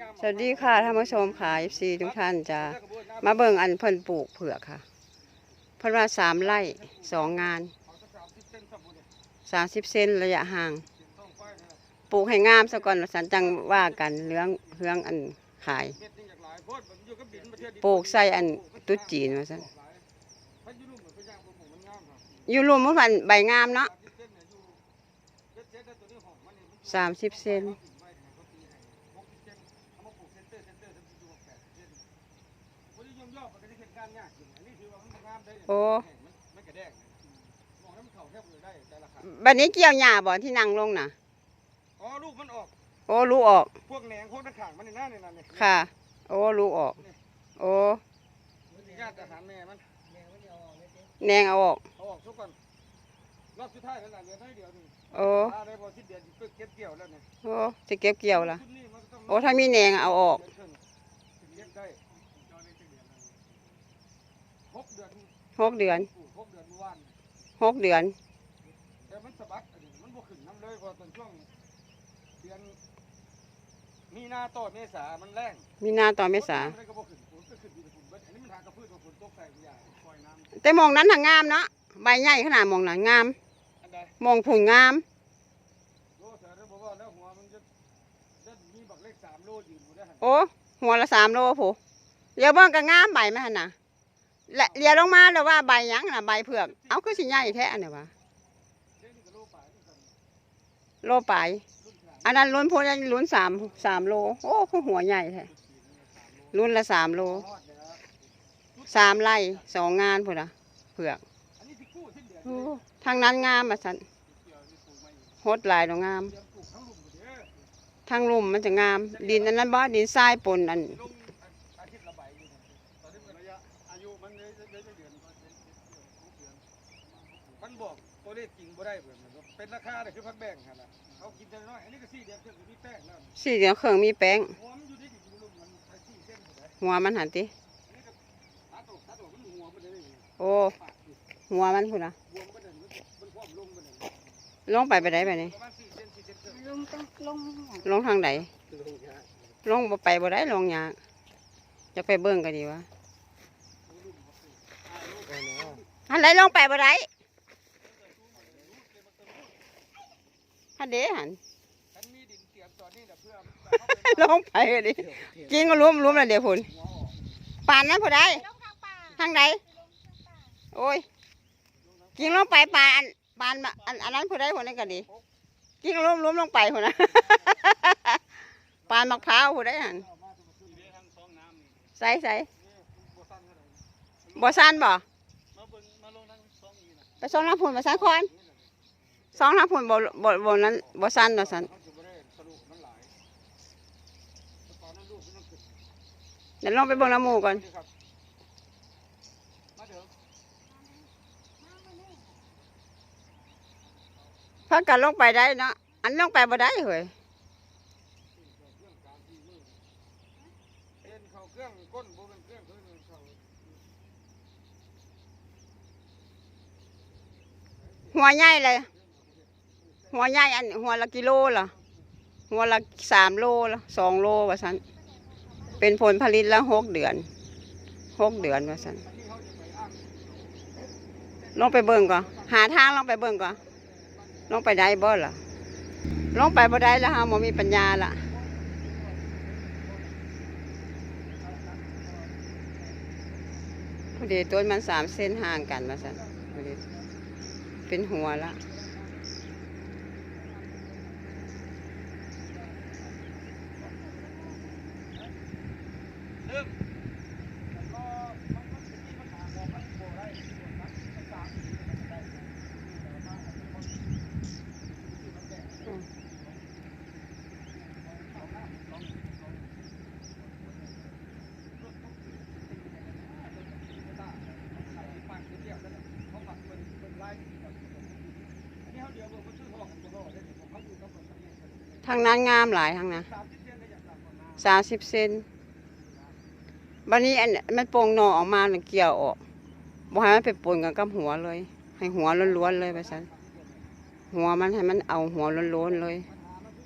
สวัสดีค่ะท่านผู้ชมค่ะ FC ทุกท่านจะมาเบิ่งอันเพิ่นปลูกเผือกค่ะ เพิ่นว่าสามไร่สองงานสามสิบเซนระยะห่าง ปลูกให้งามซะก่อนสันจังว่ากันเรื่องเรื่องอันขาย ปลูกใส่อันตุ๊ดจีนว่าซั่นอยู่รวมมันใบงามเนาะสามสิบเซน โอ้บัดนี้เกี่ยวหญ้าบ่ที่นั่งลงน่ะ อ๋อลูกมันออกโอ้ลูกออก พวกแหนงพวกนักข่างมันในหน้าเนี่ยนั่นเนี่ยค่ะ โอ้ลูกออก โอ้ญาติทหารแม่มันแนงเอาออก เอาออกทุกคนรอบสุดท้ายแล้วล่ะเหลือน้อยเดียวนึงโอ้ถ้าได้พอสิ้นเดือนก็เก็บเกี่ยวแล้วเนี่ยโอ้จะเก็บเกี่ยวล่ะ ชุดนี้มันก็ต้องโอ้ถ้ามีแนงเอาออก เดือนครึ่งถึงเก็บได้หกเดือน หกเดือนปลูกหกเดือนเมื่อวานหกเดือน แต่มันสะบัดอันนี้มันบ่ขึ้นน้ำเลยเพอตอนช่วงเดือนมีนาต่อเมษามันแรงมีนาต่อเมษาน้ำเลยก็บ่ขึ้นฝนก็ขึ้นดีแต่ฝนเบิดอันนี้มันหากระพืชว่าฝนตกใส่ไม่ได้ปล่อยน้ำแต่มองนั้นทางงามเนาะใบใหญ่ขนาดมองนั้นงาม อันใดมองผุ่นงาม โลเสือได้บอกว่าแล้วหัวมันจะจะมีบักเล็กสามโลยืนอยู่ได้หันโอ้หัวละสามโลผู้เดี๋ยวเบิ่งก็งามใบไหมหั่นน่ะ และเลียลงมาแล้วว่าใบหยังน่ะใบเผือก เอาคือสิใหญ่แท้อันนี้วะเล่นนี่ก็โลป่านี่กันโลปลายอันนั้นลุ้นพ้นลุ้นสามสามโล โอ้คือหัวใหญ่แท้ลุ้นละสามโลสามไร่สองงานพุ่นะเผือกอันนี้ที่กู้ที่เดือนโอ้ทางนั้นงามอะสันเกี่ยวนี่ปลูกมาอยู่โหดลายดอกงามเตรียมปลูกทั้งลุ่มหมดเด้อทางลุ่มมันจะงาม ดินอันนั้นบ่ดินทรายปนอัน ได้เบิ่มันก็เป็นราคาเลยคือพักแบ่งหั่นล่ะเขากินแต่น้อยอันนี้ก็สี่เดือนเพิ่นก็มีแป้งแล้วสี่เดียวเครื่องมีแป้ง หัวมันอยู่ที่ดินลุ่มมันใช้สี่เส้นหมดเลยหัวมันหันติอันนี้ก็ตาโตตาโตมันหัวมันเลยนี่โอ้ปากอยู่หัวมันพุ่นนะบวมก็เดินมันคว่ำลงมันเดินลงไปไปได้ไปนี่ประมาณสี่เซนสี่เซนเกินลุงต้องลงลงทางไหนลงยาลงบ่ไปบ่ได้ลงยากจะไปเบิ่งกันดีวะอันไหนลงไปบ่ได้ ฮันเด้หันฉันมีดินเตรียมตอนนี้นะเพื่อลงไปกันดิกินก็รวมรวมแล้วเดี๋ยวพุ่นป่านนั้นผู้ใดลงทางป่าทางใดโอ้ยกินลงไปป่านป่านมาอันอันนั้นผู้ใดคนนั้นก็ดีกินรวมรวมลงไปพุ่นนะป่านมะพร้าวผู้ใดหันใส่ใส่บ่ซันบ่มาเบิ่งมาลงนั่งสองอีนะไปสองน้ำพุ่นมาซันคอน สองน้ำพุ่นบ่บ่บ่นั้นบ่ซันเนาะซันะสันเดี๋ยวลองไปเบิ่งน้ำหมูก่อนพักกันลงไปได้เนาะอันลงไปบ่ได้เฮ้ยเครื่องการที่มือเป็นเขาเครื่องก้นโบเป็นเครื่องเครื่องเขาหัวใหญ่เลย หัวใหญ่อันหัวละกิโลละหัวละสามโลละสองโลว่าสันเป็นผลผลิตละหกเดือนหกเดือนว่าสันลงไปเบิ่งก่อนหาทางลงไปเบิ่งก่อนลงไปได้บ่ล่ะลงไปบ่ได้แล้วฮะบ่มีปัญญาละพอดีต้นมันสามเส้นห่างกันว่าสันพอดีเป็นหัวละ เริ่มแล้วก็มันมันจะมีปัญหาบอกมันโบได้มันมันสามปีมันได้แต่ว่ามันเป็นคนที่มันแบ่ง ทางนั้นงามหลายทางนะสามสิบเซนบันนี้อันมันโป่งนอออกมาหนึ่งเกี่ยวออกบ่ให้มันไปปนกันกับหัวเลย ให้หัวล้วนๆเลยไปสันหัวมันให้มันเอาหัวล้วนๆเลย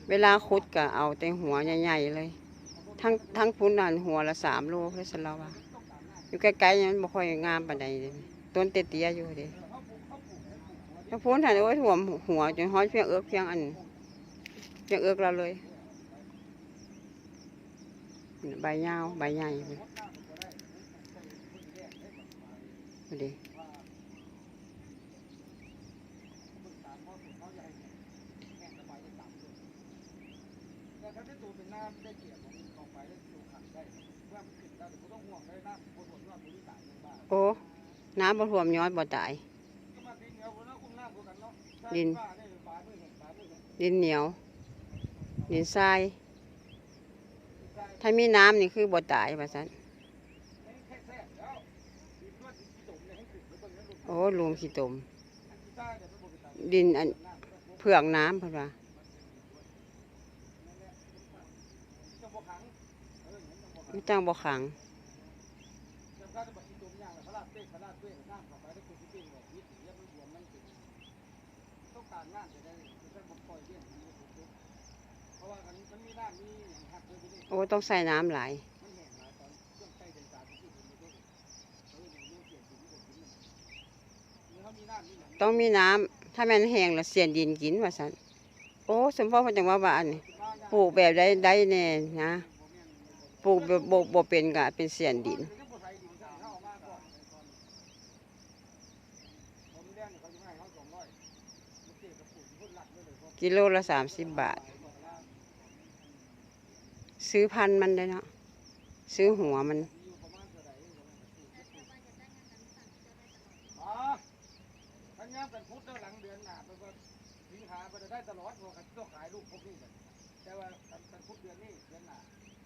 เวลาขุดก็เอาแต่หัวใหญ่ๆเลย ทั้งทั้งพุ้นนั่นหัวละสามโลเพื่อสเราว่าอยู่ใกล้ๆมันบ่ค่อยงามปานใดเลยต้นเตี้ยๆอยู่เด้ทั้งพุ้นหันโอ้ยถ่วมหัวจนฮ้อนเพียงเอิกเพียงอัน ยังเอิกเราเลย ใบยาวใบใหญ่เลยดูดิแต่ถ้าได้ตัวเป็นน้ำได้เกียรติของออกไปได้ตัวขังได้ว่ามันขึ้นได้แต่ก็ต้องห่วงได้น้ำโคตรว่าตัวนี้ตายยังบ้าโอ้ น้ำบ่ท่วมย้อนบ่ตาย ดิน ดินเหนียว นทราย ถ้ามีน้ำนี่คือบ่ตายว่าซั่นแค่แท้แล้วดินล้วนดินที่ตมเนี่ยไปสั้นโอ้ลุมขี้ตมที่ใต้เนี่ยมันบ่เป็นตายดินอันเผือกน้ำเพิ่นว่าจะบ่ขังเองบ่ขังมันจังบ่ขังจำได้บ่ที่ตมย่างพระราระรานเข้าไปได้คือที่เป็นแบบนี้ถึงาน โอ้ต้องใส่น้ำหลายต้องมีน้ำถ้ามันแห้งแล้วเสียนดินกินว่าสันโอ้สมพ่อพจังว่าบ้านปลูกแบบได้ได้แน่นะปลูกแบบบ่เป็นกะเป็นเสียนดินกิโลละสามสิบบาท ซื้อพันธุ์มันได้เนาะซื้อหัวมันอ๋อทั้งยามเป็นพุทธแล้วหลังเดือนหนาเป็นว่าสิงหาไปได้ตลอดเพราะเขาต้องขายลูกพวกนี้กันแต่ว่าเป็นพุทธเดือนนี้เดือนหนา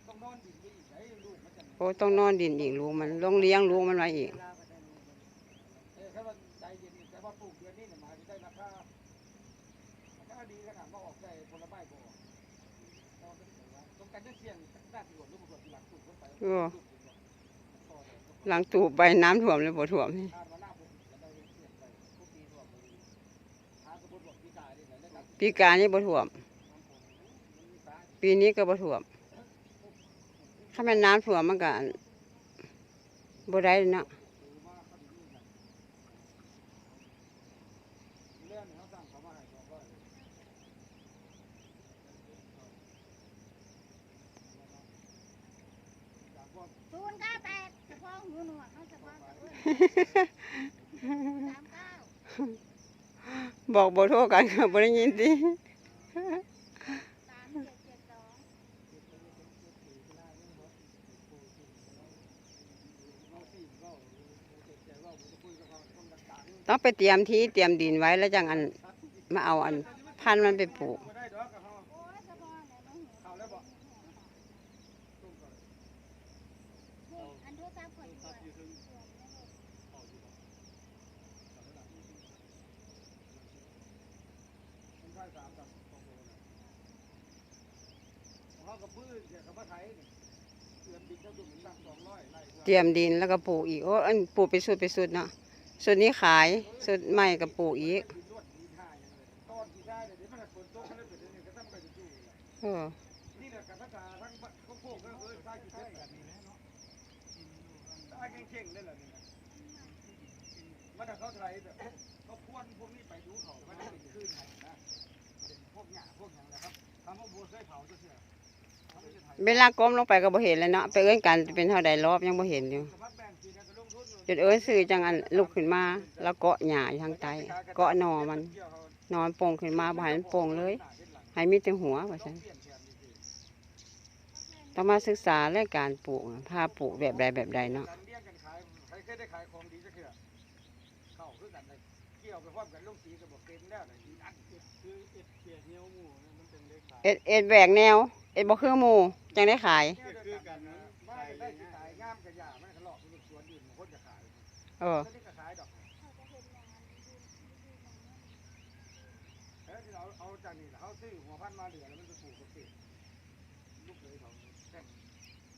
ต้องนอนดินไปอีกไอ้ลูกมันจะโอ้ต้องนอนดินอีกลูกมันต้องเลี้ยงลูกมันไว้อีกเออถ้าว่าใจเย็นแต่ว่าปลูกเดือนนี้เนี่ยหมายถึงได้ราคาราคาดีขนาดว่าออกใจผลไม้บ่อต้องก โอ้หลังตูบไปน้ำท่วมเลยบ่ท่วมนี่ปีการนี่แหละได้รับปีกานี่บ่วม ปีนี้ก็บ่ท่วม ถ้าม่นน้ำท่วมมันก็บ่ได้เนาะ เรื่องเขาสั่งเขามาให้บอกว่า ศูนย์เก้าแปดเฉพาะหูหนวดเขาเฉพาะกับเบอกบอกบ่โทรกันก็บ่ได้ยินติสามเจ็ดเจ็ดสองต้องไปเตรียมที่เตรียมดินไว้แล้วจังอันมาเอาอันพันมันไปปลูก บ่ได้ดอกกับเขา โอ้ยเฉพาะเนี่ยน้องหู เขาแล้วบอก นี่อันทุกทรัพย์ข่อยด้วย มันได้สามตับสองตัวนะเขากับพื้นเกี่ยวกับมะไทยนี่ เตรียมดินแล้วก็ปลูกอีกโอ้อันปลูกไปสุดไปสุดเนาะสุดนี้ขายสุดใหม่ก็ปลูกอีกบินลวดบินท่าอย่างเลยตอนที่ได้เดี๋ยวนี้มันฝนตกมันเลยเป็นอย่างนี้ก็ต้องไปดูอยู่เออนี่แหละกับภาษาทั้งพวกพวกก็เออใต้กินได้แบบนี้นะเนาะใต้เข่งๆได้แหละนี่นะมันถ้าเขาไทยแบบเขาพวนพวกนี้ไปดูเขามันเป็นขึ้นไงนะพวกหญ้าพวกอย่างนะครับคำว่าบัวเคยเผาจะเสีย เวลาก้มลงไปก็บ่เห็นแล้วเนาะไปเอิ้อนกันเป็นเท่าใดรอบยังบ่เห็นอยู่สมัครแบ่งกินก็ลงทุนอยู่จุดเอิ้นซื้อจังอันลุกขึ้นมา แล้วเกาะหญ้าอยู่ทางใต้เกาะหนอมัน นอนโป่งขึ้นมาบ่ให้มันโป่งเลยให้มีแต่หัวว่าซั่นต้องมาศึกษาเรื่องการปลูกพาปลูกแบบใดแบบใดเนาะเองดีจะเอ็ดเกียร์เนี้ยวกแนว อ็ดบ่คือหมู่จังได้ขาย คือกันนะไม่ได้สิขายงามกับยามันก็หลอกลูกสวนอื่นคนจะขายเออ ไม่ได้ก็ขายดอกเออที่เราเอาจากนี่เขาซื้อหัวพันมาเหลือแล้วมันจะปลูกกับเศษลูกเลยเขาแค่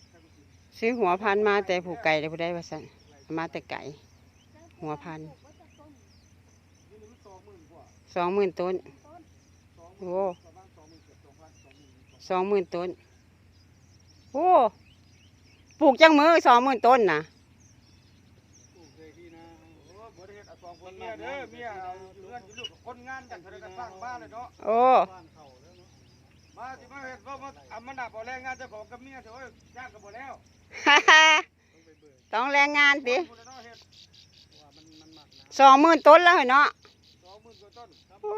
แค่กูกินซื้อหัวพันธุ์มาแต่ผูกไก่ได้ผู้ใดว่าซั่นเอามาแต่ไก่ หัวพันธุ์นี่มันสองหมื่นกว่าสองหมื่นต้น สองหโอ้มื่นประมาณสองหมื่นเกือบสองพัน สองหมื่นสองสองหมื่นต้น โอ้ปลูกจังมือสองหมื่นต้นนะปลูกเลยที่นาโอ้บ่ได้เฮ็ดเอาสองคนเมียเด้อเมียเอาเงินอยู่ลูกกับคนงานกันเท่านั้นก็สร้างบ้านเลยเนาะโอ้บ้านเขาแล้วเนาะมาสิมาเฮ็ดบ่มาอำมานับเอาแรงงานเจ้าของกับเมียเถอะโอ้ยจ้างก็บ่แล้วฮ่าฮ่าต้องไปเบิกต้องแรงงานติคนละเนาะเฮ็ดว่ามันมันหมักน้สองหมื่นต้นแล้วเหรอเนาะำสองหมื่นกว่าต้นครับโอ้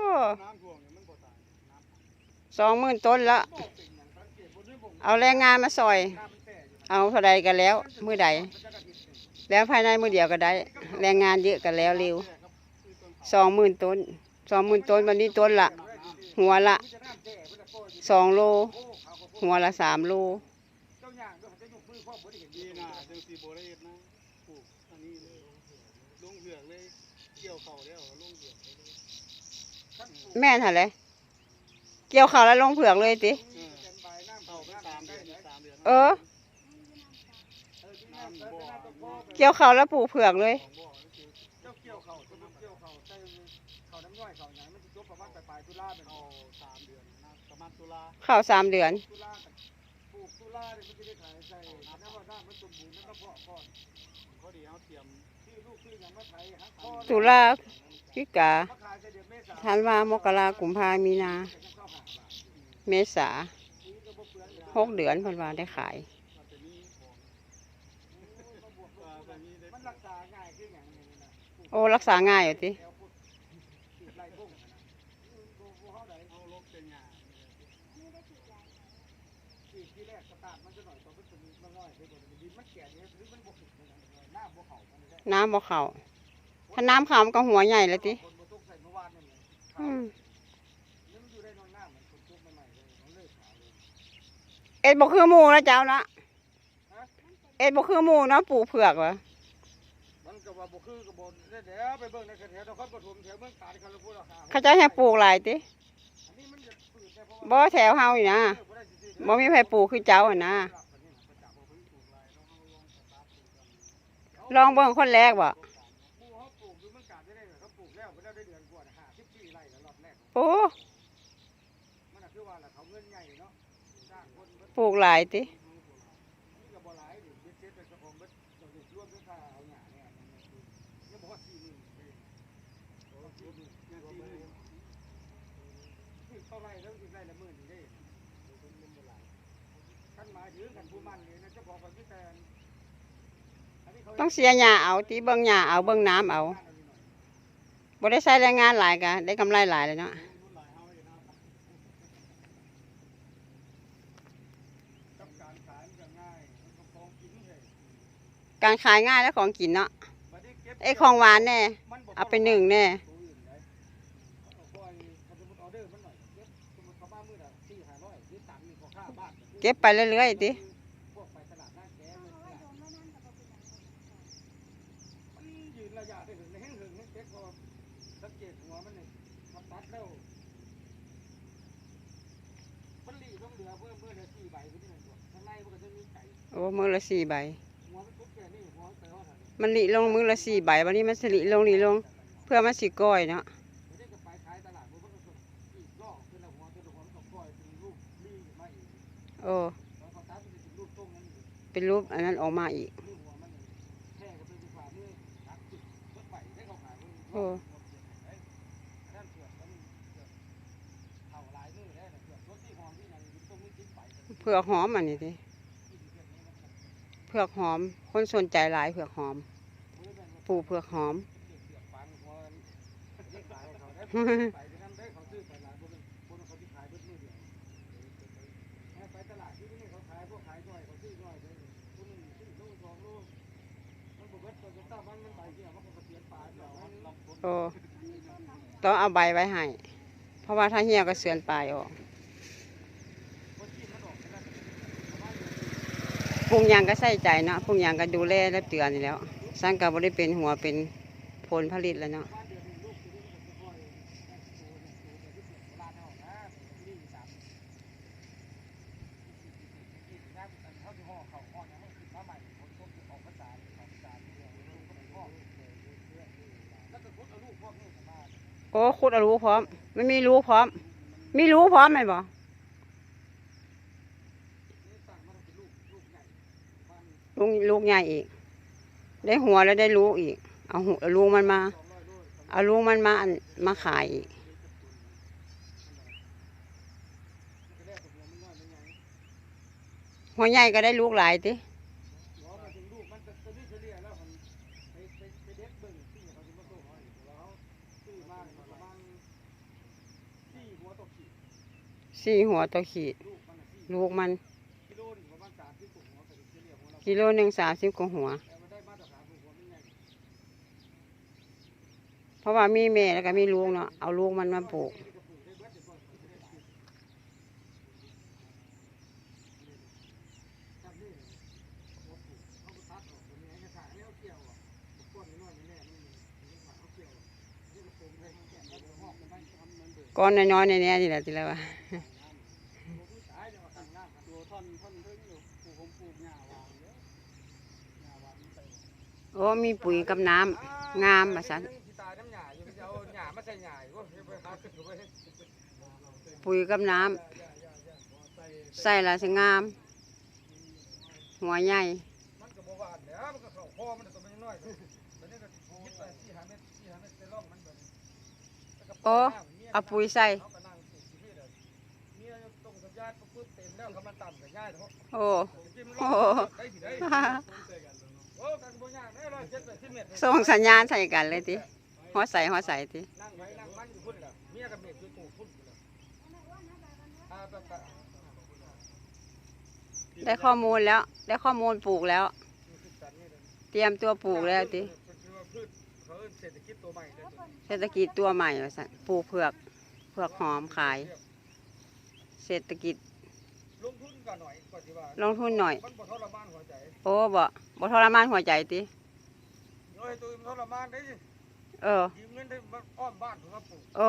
สองหมื่นต้นละ เอาแรงงานมาซอย เอาเท่าใดกันแล้ว มือใด แล้วภายในมือเดียวก็ได้ แรงงานเยอะกันแล้วเร็วสองหมื่นต้นสองหมื่นต้นวันนี้ต้นละ หัวละสองโล หัวละสามโลแม่นหะเลย เหือกเลยเกี่ยวเข้าแล้วลงเหือกเลยท่านปลูกแม่นหะเลยเกี่ยวข้าวแล้วลงเผือกเลยติเออเป็นใบน้ำเข้าไปสามเดือนสามเดือนเออเออที่น้ำเออที่น้ำต้องพ่อเกี่ยวข้าวแล้วปลูกเผือกเลยของบ่อนี่คือเจ้าเกี่ยวเข้าสมมุติเกี่ยวเข้าใส่เข้าน้ำย่อยเข้าหยังมันสิจบประมาณปลายๆตุลาเป็นเอาสามเดือนนะประมาณตุลาข้าวสามเดือน ตุลากับปลูกตุลาเนี่ยมันจะได้ขายใส่น้ำว่าน้ำมันสมบูรณ์แล้วก็เพาะก่อนพอดีเอาเตรียมที่ลูกที่หยังมาไถหาข้อตุลาพฤศจิกามาขายใส่เดือนเมษา ธันวามกรากุมภามีนาจะ เมษาหกเดือนพิ่นวาได้ขายโอ้รักษาง่ายอยู่ติแถวพุทธติดไล่พุ่งนะบ่บ่เฮาได้เอาลกเป็นหญ้าที่ที่แรกสตาร์ทมันจะหน่อยตอนมันจะมีมันน้อยไปกว่านี้ดินมันแก่เนี่ยหรือมันบ่เลยนะหน้าบ่าน้ำเขาถ้าน้ำเข้ามันก็หัวใหญ่เลยติ เอ็ดบ่คือหมูนะเจ้านะเอ็ดบ่คือหมูนะปลูกเผือกวะมันก็ว่าบ่คือก็บ่ได้เดี๋ยวไปเบิ่งในแถวนครปฐมแถวเมืองกาญเขาเลยพูดราคาเขาจะให้ปลูกหลายติอันนี้มันจะปืดได้เพราะว่าบ่แถวเฮานี่นะเออบ่ได้ซื่อๆบ่มีไผปลูกคือเจ้าหั่นนะลองเบิ่งคนแรกบ่ปลูกเขาปลูกอยู่เมืองกาญได้เลยเขาปลูกแล้วไปแล้วได้เดือนกว่าน่ะ54ไร่แล้วรอบแรกโอ้ ปลูกหลายติต้องเบิดต้องได้รวมด้วยหญ้าเอด40,000เลยโอ้40,000ยัง40,000คือเท่าไหร่แล้วสิได้ละหมื่นนี่เด้คันหมายถึงคันผู้มันนี่นะเจ้าของหญ้าเอาติเบิ่งหญ้าเอาเบิ่งน้ำเอาบ่ได้ใช้แรงงานหลายก็ได้กำไรหลายเลยเนาะ กับการขายมันก็ง่ายมันก็ของกินเลย การขายง่ายและของกินเนาะบัดนี้เก็บไอ้ของหวานแน่มันบ่เอาไปหนึ่งแน่ตัวอื่นได้เอาปล่อยเขาสมมุติออเดอร์มันหน่อยเก็บสมมุติเขามามื้อละ4 500หรือตังค์นี่ก็ค่าบ้านเก็บไปเรื่อยๆติพวกไปตลาดหน้าแกมันขายมันยืนระยะได้ถึงแห้งหึงแห้งเก็บพอสังเกตหัวมันนี่มันตัดแล้วมันหลีต้องเหลือเพื่อเพื่อเหลือ4ใบพุ่นนี่แม่นบ่ข้างในมันก็จะมีไก่โอ้มือละสี่ใบ มันหลิลงมือละสี่ใบวันนี้มันสิหลิลงหลิลง เพื่อมันสิก้อยเนาะไม่นสี่ก็ปล่อยเนาอีกโอ้เป็นรูปตรงนั้นอีกเป็นรูปอันนั้นออกมาอีกโอ้เผื่อหอมอันนี้ดิ ผือกหอม คนสนใจหลายเผือกหอม ปลูกเผือกหอมปังหัวได้ขายเปลือเดียวไปตลาดที่นี่เขาขายพวกขายน้องซื้อโลสองโลมันบอกว่าตัวจะตั้งมันมันใบเดียวมันก็เสียปลาเดียวมันลำต้นโอ้ต้องเอาใบไว้ให้ เพราะว่าถ้าเหี่ยวก็เสือนปลายออก คนที่มันออกไปแล้ว ปรุงยังก็ใส่ใจเนาะปรุงยังก็ดูแลและเตือนนี่แล้วสร้างกับ่ได้เป็นหัวเป็นผลผลิตแล้วเนาะบ้านเดือนนึงลูกตัวนี้มันจะค่อยโตเนี่ยโตเนี่ยที่เสียโบราณเอานะนี่สามที่นั่นเขาจะห่อเขาห่อเนี่ยให้ขึ้นมาใหม่คนต้มจะออกภาษาออกภาษาที่เดียวลูกก็ไม่ห่อแล้วก็พุทธเอาลูกพวกนี้มาโอ้ขุดอรู้พร้อม ไม่มีรู้พร้อม มีรู้พร้อมไหมบ่นี่สั่งมาเป็นลูก ลูกลูกใหญ่อีก ได้หัวแล้วได้ลูกอีก เอาหลูกมันมา เอาลูกมันมามาขายอีกหัวใหญ่ก็ได้ลูกหลายทีสี่หัวตัวขีด ลูกมัน กิโลหนึ่งสามสิบกว่าหัวแต่มันได้มาตรฐานของหัว เพราะว่ามีแม่แล้วก็มีลูกเนาะเอาลูกมันมาปลูกก้อนน้อยๆในนี้นี่แหละทีละว่า โอ้มีปุ๋ยกับน้ำงามมาสันตายน้ำหยาอยู่จะเอาหยามาใส่หยาอยู่ไปหาขึ้นไปปุ๋ยกับน้ำใส่ละสงาม หัวใหญ่มันก็บ่หอยตอนนี้ก็ยิบไปสี่ห้าเมตรสี่ห้าเมตรเซรั่มมันแบบโอ้เอาปุ๋ยใส่โอ้โอ้ กันบ่ยากแน่ร้อยเจ็ดแปดสิบเมตรส่งสัญญาณใส่กันเลยติหัวใส่หัวใส่ตินั่งไว้นั่งมันอยู่พุ่นล่ะเมียกับเมียอยู่ตู่พุ่นอยู่ล่ะอ่าแบบแบบได้ข้อมูลแล้ว ได้ข้อมูลปลูกแล้วมีสิบสันนี่เลยเตรียมตัวปลูกแล้วติคือว่าพืชเขาเอิ้นเศรษฐกิจตัวใหม่เลยตัวนี้เศรษฐกิจตัวใหม่ว่าซั่นปลูกเผือกเผือกหอมขาย เศรษฐกิจลงทุนกันหน่อยก่อนที่ว่าลงทุนหน่อย โอ้บ่บ่ทรมานหัวใจติโอ้ยตัวมันทรมานได้สิเออยืมเงินได้มาอ้อมบ้านเพื่อปลูกโอ้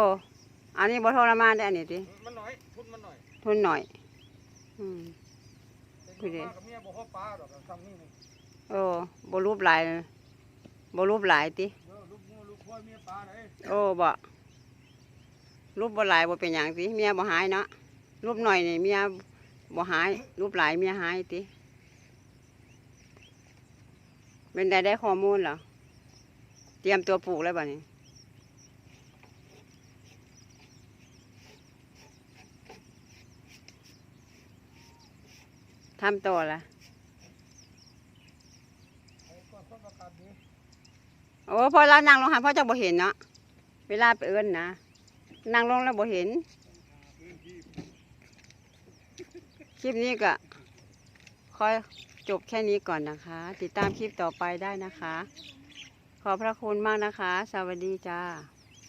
อันนี้บ่ทรมานได้อันนี้ติมันน้อยทุนมันน้อยทุนหน่อยอืมแต่คืออยู่เด้มากับเมียบ่ฮอดปลาดอกทำนี่นี่โอ้บ่รูปหลายบ่รูปหลายติเด้อลูกงูลูกพ่อยเมียปลาเลยโอ้บ่รูปบ่หลายบ่เป็นหยังติเมียบ่หายเนาะรูปหน่อยนี่เมียบ่หายรูปหลายเมียหายติ เป็นไดได้ข้อมูลเหรอ เตรียมตัวปลูกแล้วบัดนี้ทำต่อละโอ้พอเรานั่งลงหันพ่อจะบ่เห็นเนาะ เวลาไปเอิ้นนะ นั่งลงแล้วบ่เห็น คลิปนี้ก็ค่อย จบแค่นี้ก่อนนะคะ ติดตามคลิปต่อไปได้นะคะ ขอพระคุณมากนะคะ สวัสดีจ้า